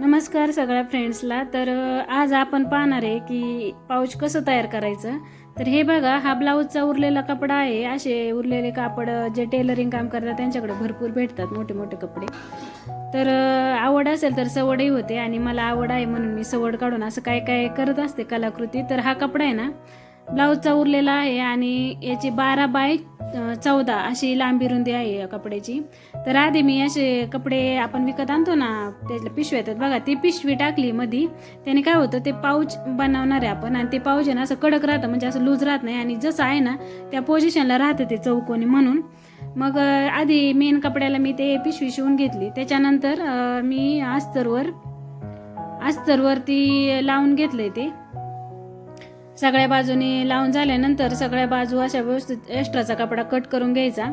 नमस्कार सगळ्या फ्रेंड्सला. तर आज आपण पाहणार आहे की पाऊच कसं तयार करायचं. तर हे बघा हा ब्लाऊजचा उरलेला कपडा आहे. असे उरलेले कापड जे टेलरिंग काम करतात त्यांच्याकडे भरपूर भेटतात मोठे मोठे कपडे. तर आवड असेल तर सवडही होते आणि मला आवड आहे म्हणून मी सवड काढून असं काय काय करत असते कलाकृती. तर हा कपडा आहे ना ब्लाऊजचा उरलेला आहे आणि याची बारा बाय चौदा अशी लांबी रुंदी आहे या कपड्याची. तर आधी मी असे कपडे आपण विकत आणतो ना त्याला पिशव्या येतात. बघा ती पिशवी टाकली मधी त्याने काय होतं ते पाऊच बनवणार आहे आपण आणि ते पाऊच आहे ना असं कडक राहतं म्हणजे असं लूज राहत नाही. आणि जसं आहे ना त्या पोझिशनला राहतं ते चौकोनी म्हणून. मग आधी मेन कपड्याला मी ते पिशवी शिवून घेतली. त्याच्यानंतर मी अस्तरवर अस्तरवरती लावून घेतलंय ते. सगळ्या बाजूनी लावून झाल्यानंतर सगळ्या बाजू अशा व्यवस्थित एक्स्ट्राचा कपडा कट करून घ्यायचा.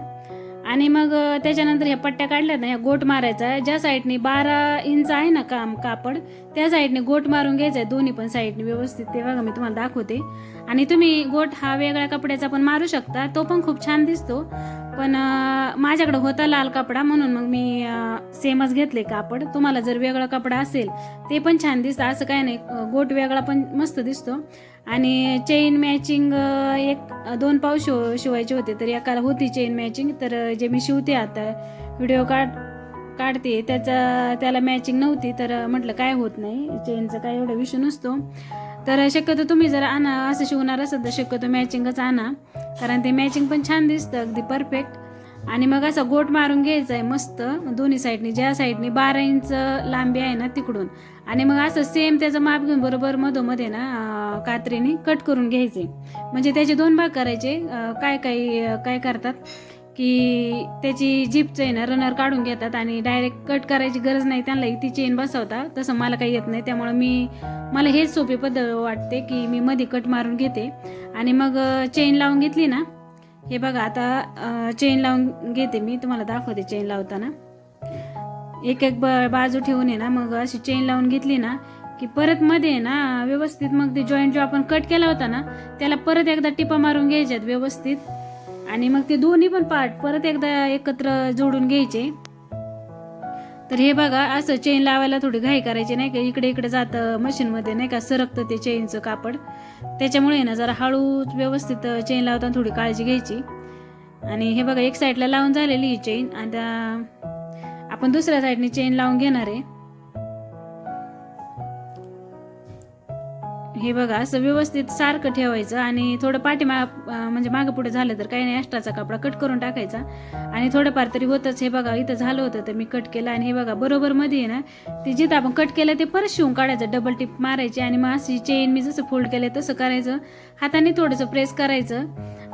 आणि मग त्याच्यानंतर ह्या पट्ट्या काढल्यात ना ह्या गोट मारायचा. ज्या साईडने बारा इंच आहे ना काम कापड त्या साईडने गोट मारून घ्यायचा. आहे दोन्ही पण साईडने व्यवस्थित. ते बघा मी तुम्हाला दाखवते. आणि तुम्ही गोट हा वेगळ्या कपड्याचा पण मारू शकता. तो पण खूप छान दिसतो. पण माझ्याकडे होता लाल कपडा म्हणून मग मी सेमच घेतले कापड. तुम्हाला जर वेगळा कपडा असेल ते पण छान दिसतं. असं काय नाही. गोट वेगळा पण मस्त दिसतो. आणि चेन मॅचिंग एक दोन पाव शिव शिवायचे होते तर एकाला होती चेन मॅचिंग तर जे मी शिवते आता व्हिडिओ काढ काढते त्याचा त्याला मॅचिंग नव्हती तर म्हटलं काय होत नाही चेनचा काय एवढा विषय नसतो. तर शक्यतो तुम्ही जर आणा असं शिवणार असेल तर शक्यतो मॅचिंगच आणा कारण ते मॅचिंग पण छान दिसतं अगदी परफेक्ट आणि मग असं गोट मारून घ्यायचं आहे मस्त दोन्ही साईडनी ज्या साईडनी बारा इंच लांबी आहे ना तिकडून. आणि मग असं सेम त्याचं माप घेऊन बरोबर मधोमध्ये ना कात्रीने कट करून घ्यायचे. म्हणजे त्याचे दोन भाग करायचे. काय काय काय करतात की त्याची जीपचं आहे ना रनर काढून घेतात आणि डायरेक्ट कट करायची गरज नाही. त्यांना ती चेन बसवता. तसं मला काही येत नाही. त्यामुळं मी मला हेच सोपी पद्धत वाटते की मी मध्ये कट मारून घेते. आणि मग चेन लावून घेतली ना हे बघा आता चेन लावून घेते मी. तुम्हाला दाखवते चेन लावताना. एक एक बाजू ठेवून आहे ना मग अशी चेन लावून घेतली ना की परत मध्ये ना व्यवस्थित मग ते जॉईंट जो आपण कट केला होता ना त्याला परत एकदा टिपा मारून घ्यायच्यात व्यवस्थित. आणि मग ते दोन्ही पण पार्ट परत एकदा एकत्र जोडून घ्यायचे. तर हे बघा असं चेन लावायला थोडी घाई करायची नाही का? इकडे इकडे जातं मशीनमध्ये नाही का? सरकतं ते चेनचं कापड. त्याच्यामुळे ना जरा हळूच व्यवस्थित चेन लावताना थोडी काळजी घ्यायची. आणि हे बघा एक साईडला लावून झालेली ही चेन आणि आपण दुसऱ्या साईडने चेन लावून घेणार आहे. हे बघा असं व्यवस्थित सारखं ठेवायचं आणि थोडं पाठीमा म्हणजे मागं पुढे झालं तर काही नाही एक्स्ट्राचा कपडा कट करून टाकायचा. आणि थोडंफार तरी होतंच हे बघा इथं झालं होतं तर मी कट केलं आणि हे बघा बरोबर मध्ये आहे ना ते जिथं आपण कट केलं ते परत शिवून काढायचं डबल टिप मारायची आणि मग अशी चेन मी जसं फोल्ड केलं तसं करायचं. हाताने थोडंसं प्रेस करायचं.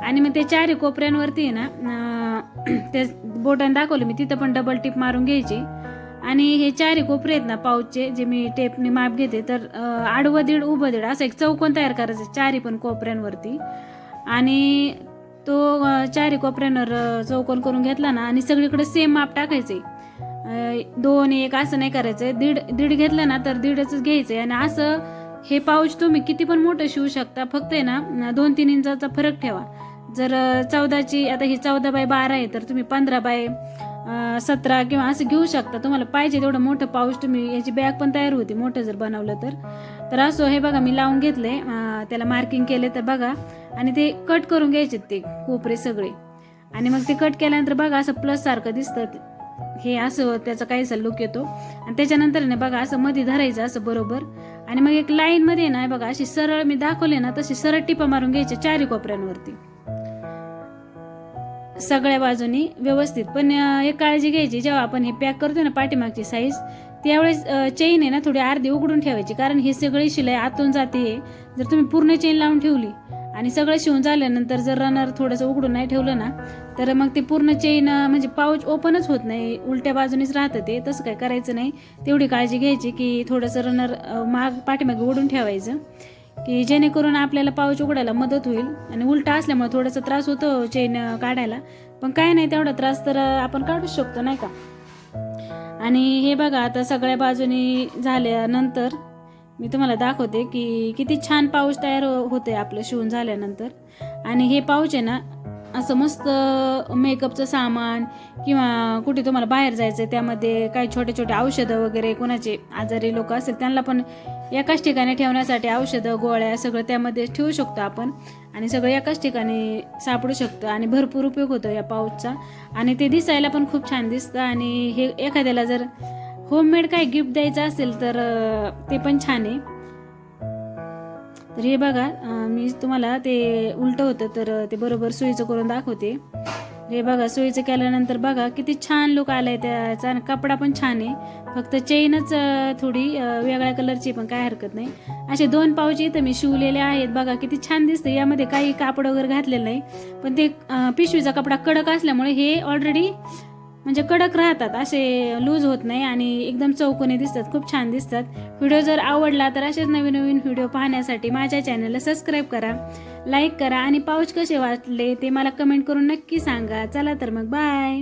आणि मग ते चारही कोपऱ्यांवरती आहे ना ते बोटाने दाखवलं मी तिथं पण डबल टिप मारून घ्यायची. आणि हे चारही कोपरे आहेत ना पाऊचचे जे मी टेपने माप घेते तर आडवं दीड उभं दीड असं एक चौकोन तयार करायचं चारही पण कोपऱ्यांवरती. आणि तो चारी कोपऱ्यांवर चौकोन करून घेतला ना आणि सगळीकडे सेम माप टाकायचे. दोन एक असं नाही करायचं दीड दीड घेतलं ना तर दीडच घ्यायचं. आणि असं हे पाऊच तुम्ही किती पण मोठं शिवू शकता फक्त आहे ना दोन तीन इंचाचा फरक ठेवा. जर चौदाची आता ही चौदा बाय बारा आहे तर तुम्ही पंधरा बाय सतरा किंवा असं घेऊ शकता. तुम्हाला पाहिजे तेवढं मोठं पाऊच तुम्ही याची बॅग पण तयार होती मोठं जर बनवलं तर. तर असं हे बघा मी लावून घेतले त्याला मार्किंग केले तर बघा. आणि ते कट करून घ्यायचे ते कोपरे सगळे. आणि मग ते कट केल्यानंतर बघा असं प्लस सारखं दिसतं. हे असं त्याचा काहीसा लुक येतो. आणि त्याच्यानंतर ना बघा असं मध्ये धरायचं असं बरोबर. आणि मग एक लाईन मध्ये ना बघा अशी सरळ मी दाखवले ना तशी सरळ टिपा मारून घ्यायच्या चारी कोपऱ्यांवरती. सगळ्या बाजूनी व्यवस्थित. पण एक काळजी घ्यायची जेव्हा आपण हे पॅक करतो ना पाठीमागची साईज त्यावेळेस चेन आहे ना थोडी अर्धी उघडून ठेवायची. कारण ही सगळी शिलाई आतून जाते. जर तुम्ही पूर्ण चेन लावून ठेवली आणि सगळं शिवून झाल्यानंतर जर रनर थोडंसं उघडून नाही ठेवलं ना तर मग ते पूर्ण चेन म्हणजे पाऊच ओपनच होत नाही. उलट्या बाजूनीच राहतं ते. तसं काय करायचं नाही. तेवढी काळजी घ्यायची की थोडंसं रनर माग पाठीमागे ओढून ठेवायचं. की जेणेकरून आपल्याला पाऊच उघडायला मदत होईल. आणि उलटा असल्यामुळे थोडासा त्रास होतो चेन काढायला. पण काय नाही तेवढा त्रास तर आपण काढूच शकतो नाही का? आणि हे बघा आता सगळ्या बाजूनी झाल्यानंतर मी तुम्हाला दाखवते की किती छान पाऊच तयार होते आपलं शिवून झाल्यानंतर. आणि हे पाऊच आहे ना असं मस्त मेकअपचं सामान किंवा कुठे तुम्हाला बाहेर जायचं आहे त्यामध्ये काही छोटे छोटे औषधं वगैरे कोणाचे आजारी लोक असेल त्यांना पण एकाच ठिकाणी ठेवण्यासाठी औषधं गोळ्या सगळं त्यामध्ये ठेवू शकतो आपण. आणि सगळं एकाच ठिकाणी सापडू शकतं आणि भरपूर उपयोग होतो या पाऊचचा आणि ते दिसायला पण खूप छान दिसतं आणि हे एखाद्याला जर होममेड काही गिफ्ट द्यायचं असेल तर ते पण छान आहे. तर हे बघा मी तुम्हाला ते उलटं होतं तर ते बरोबर सोयीचं करून दाखवते. हे बघा सोयीचं केल्यानंतर बघा किती छान लुक आलाय त्याचा कपडा पण छान आहे. फक्त चेनच थोडी वेगळ्या कलरची पण काय हरकत नाही. असे दोन पावचे इथं मी शिवलेले आहेत. बघा किती छान दिसते यामध्ये काही कापड वगैरे घातलेलं नाही. पण ते पिशवीचा कपडा कडक असल्यामुळे हे ऑलरेडी म्हणजे कडक राहतात असे लूज होत नाही आणि एकदम चौकोनी दिसतात खूप छान दिसतात. व्हिडिओ जर आवडला तर असेच नवीन नवीन व्हिडिओ पाहण्यासाठी माझ्या चॅनलला सबस्क्राईब करा लाईक करा आणि पाऊच कसे वाटले ते मला कमेंट करून नक्की सांगा. चला तर मग बाय